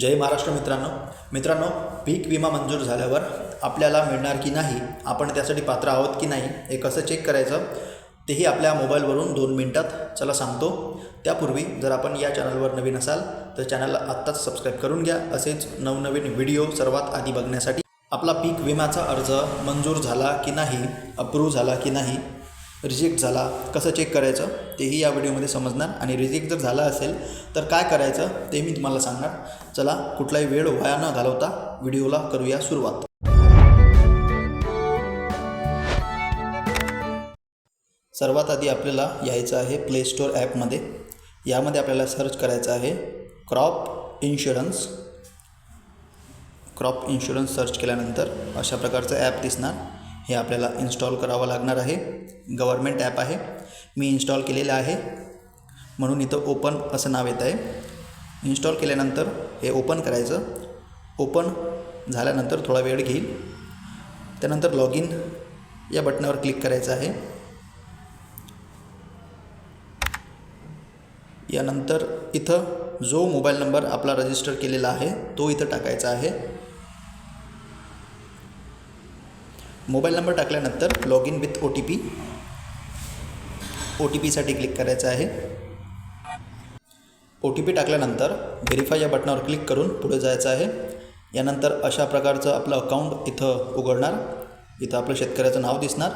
जय महाराष्ट्र मित्रांनो. मित्रांनो पीक विमा मंजूर झाल्यावर आपल्याला मिळणार की नाही आपण त्यासाठी पात्र आहोत की नाही हे कसं चेक करायचं तेही आपल्या मोबाईलवरून दोन मिनटात चला सांगतो. त्यापूर्वी जर आपण या चॅनलवर नवीन असाल तर चॅनलला आत्ताच सबस्क्राईब करून घ्या. असेच नवनवीन व्हिडिओ सर्वात आधी बघण्यासाठी आपला पीक विम्याचा अर्ज मंजूर झाला की नाही अप्रूव्ह झाला की नाही रिजेक्ट झाला कसं चेक करायचं तेही या व्हिडिओमध्ये समजणार. आणि रिजेक्ट जर झाला असेल तर काय करायचं ते मी तुम्हाला सांगणार. चला कुठलाही वेळ वाया न घालवता व्हिडिओला करूया सुरुवात. सर्वात आधी आपल्याला यायचं आहे प्ले स्टोअर ॲपमध्ये यामध्ये आपल्याला सर्च करायचं आहे crop insurance crop insurance search केल्यानंतर अशा प्रकारचं ॲप दिसणार. हे आपल्याला इन्स्टॉल करावं लागणार आहे. गव्हर्मेंट ॲप आहे. मी इन्स्टॉल केलेलं आहे. म्हणून इथं ओपन असं नाव येत आहे इन्स्टॉल केल्यानंतर हे ओपन करायचं. ओपन झाल्यानंतर थोडा वेळ घेईल. त्यानंतर लॉग इन या बटनावर क्लिक करायचं आहे. यानंतर इथं जो मोबाईल नंबर आपला रजिस्टर केलेला आहे तो इथं टाकायचा आहे. मोबाईल नंबर टाकल्यानंतर log in with O T P O T पीसाठी click करायचं आहे. ओ टी पी टाकल्यानंतर व्हेरीफाय या बटनावर क्लिक करून पुढे जायचं आहे. यानंतर अशा प्रकारचं आपलं अकाउंट इथं उघडणार. इथं आपलं शेतकऱ्याचं नाव दिसणार.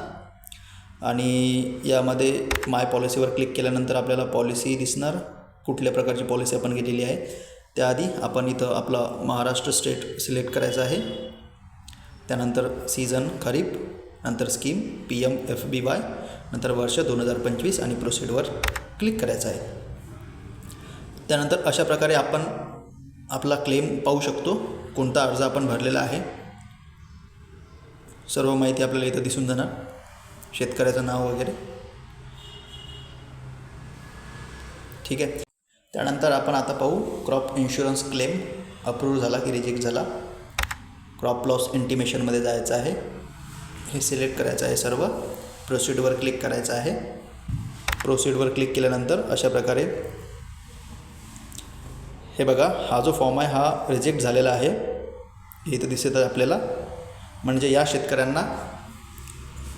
आणि यामध्ये माय पॉलिसीवर क्लिक केल्यानंतर आपल्याला पॉलिसी दिसणार. कुठल्या प्रकारची पॉलिसी आपण घेतलेली आहे. त्याआधी आपण इथं आपला महाराष्ट्र स्टेट सिलेक्ट करायचं आहे. त्यानंतर सीझन खरीप नंतर scheme P M F B Y नंतर वर्ष दोन हजार पंचवीस आणि प्रोसिडवर क्लिक करायचं आहे. त्यानंतर अशा प्रकारे आपण आपला क्लेम पाहू शकतो कोणता अर्ज आपण भरलेला आहे. सर्व माहिती आपल्याला इथं दिसून जाणार शेतकऱ्याचं नाव वगैरे. ठीक आहे. त्यानंतर आपण आता पाहू क्रॉप इन्शुरन्स क्लेम अप्रूव्ह झाला की रिजेक्ट झाला. क्रॉप लॉस इंटिमेशनमध्ये जायचं आहे. हे सिलेक्ट करायचं आहे सर्व. प्रोसिडवर क्लिक करायचं आहे. प्रोसिडवर क्लिक केल्यानंतर अशा प्रकारे हे बघा हा जो फॉर्म आहे हा रिजेक्ट झालेला आहे. हे इथं दिसत आहे आपल्याला. म्हणजे या शेतकऱ्यांना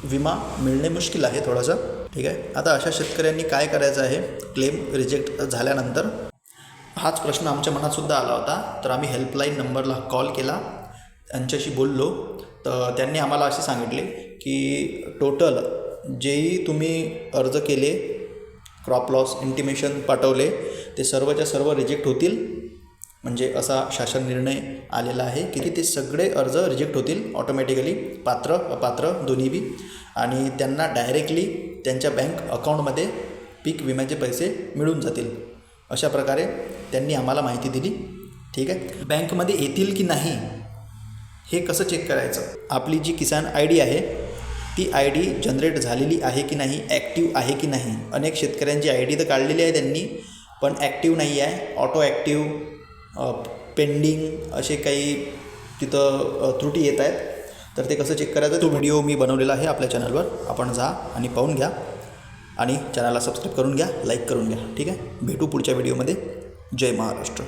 विमा मिळणे मुश्किल आहे थोडासा. ठीक आहे? आता अशा शेतकऱ्यांनी काय करायचं आहे? क्लेम रिजेक्ट झाल्यानंतर हाच प्रश्न आमच्या मनातसुद्धा आला होता. तर आम्ही हेल्पलाईन नंबरला कॉल केला. त्यांच्याशी बोललो तर त्यांनी आम्हाला असे सांगितले की टोटल जेही तुम्ही अर्ज केले क्रॉप लॉस इंटिमेशन पाठवले ते सर्वच्या सर्व रिजेक्ट होतील. म्हणजे असा शासन निर्णय आलेला आहे की ते सगळे अर्ज रिजेक्ट होतील ऑटोमॅटिकली पात्र अपात्र दोन्ही बी. आणि त्यांना डायरेक्टली त्यांच्या बँक अकाउंटमध्ये पीक विम्याचे पैसे मिळून जातील. अशा प्रकारे त्यांनी आम्हाला माहिती दिली. ठीक आहे? बँकमध्ये येतील की नाही हे कसं चेक करायचं? आपली जी किसान आय डी आहे ती आय डी जनरेट झालेली आहे की नाही ॲक्टिव्ह आहे की नाही? अनेक शेतकऱ्यांची आय डी तर काढलेली आहे त्यांनी पण ॲक्टिव्ह नाही आहे. ऑटो ॲक्टिव्ह पेंडिंग असे काही तिथं त्रुटी येत आहेत. तर ते कसं चेक करायचं? तो व्हिडिओ मी बनवलेला आहे आपल्या चॅनलवर आपण जा आणि पाहून घ्या. आणि चॅनलला सबस्क्राईब करून घ्या लाईक करून घ्या. ठीक आहे? भेटू पुढच्या व्हिडिओमध्ये जय महाराष्ट्र.